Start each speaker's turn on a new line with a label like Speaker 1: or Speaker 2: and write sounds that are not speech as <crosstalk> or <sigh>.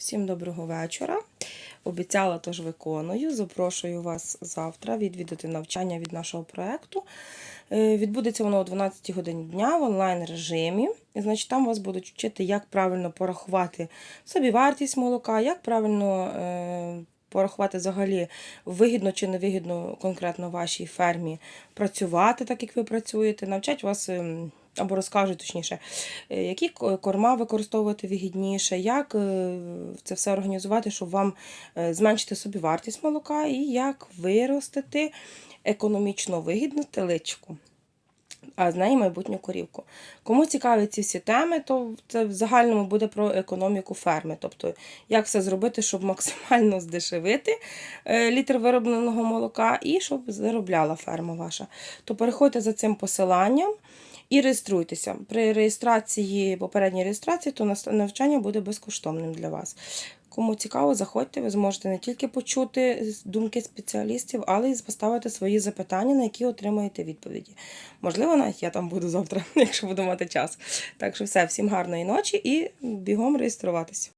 Speaker 1: Всім доброго вечора. Обіцяла, тож виконую. Запрошую вас завтра відвідати навчання від нашого проєкту. Е, Відбудеться воно о 12 годині дня в онлайн режимі. І, значить, там вас будуть вчити, як правильно порахувати собівартість молока, як правильно е, порахувати взагалі вигідно чи невигідно конкретно вашій фермі працювати, так як ви працюєте. Навчать вас. ем, або розкажуть точніше, е, які корма використовувати вигідніше, як е, це все організувати, щоб вам е, зменшити собі вартість молока, і як виростити економічно вигідну теличку, а з неї майбутню корівку. Кому цікаві ці всі теми, то це в загальному буде про економіку ферми. Тобто, як все зробити, щоб максимально здешевити літр виробленого молока і щоб заробляла ферма ваша. То переходьте за цим посиланням і реєструйтеся. При реєстрації, попередній реєстрації, то навчання буде безкоштовним для вас. Кому цікаво, заходьте, ви зможете не тільки почути думки спеціалістів, але й поставити свої запитання, на які отримаєте відповіді. Можливо, навіть я там буду завтра, <laughs> якщо буду мати час. Так що все, всім гарної ночі і бігом реєструватися.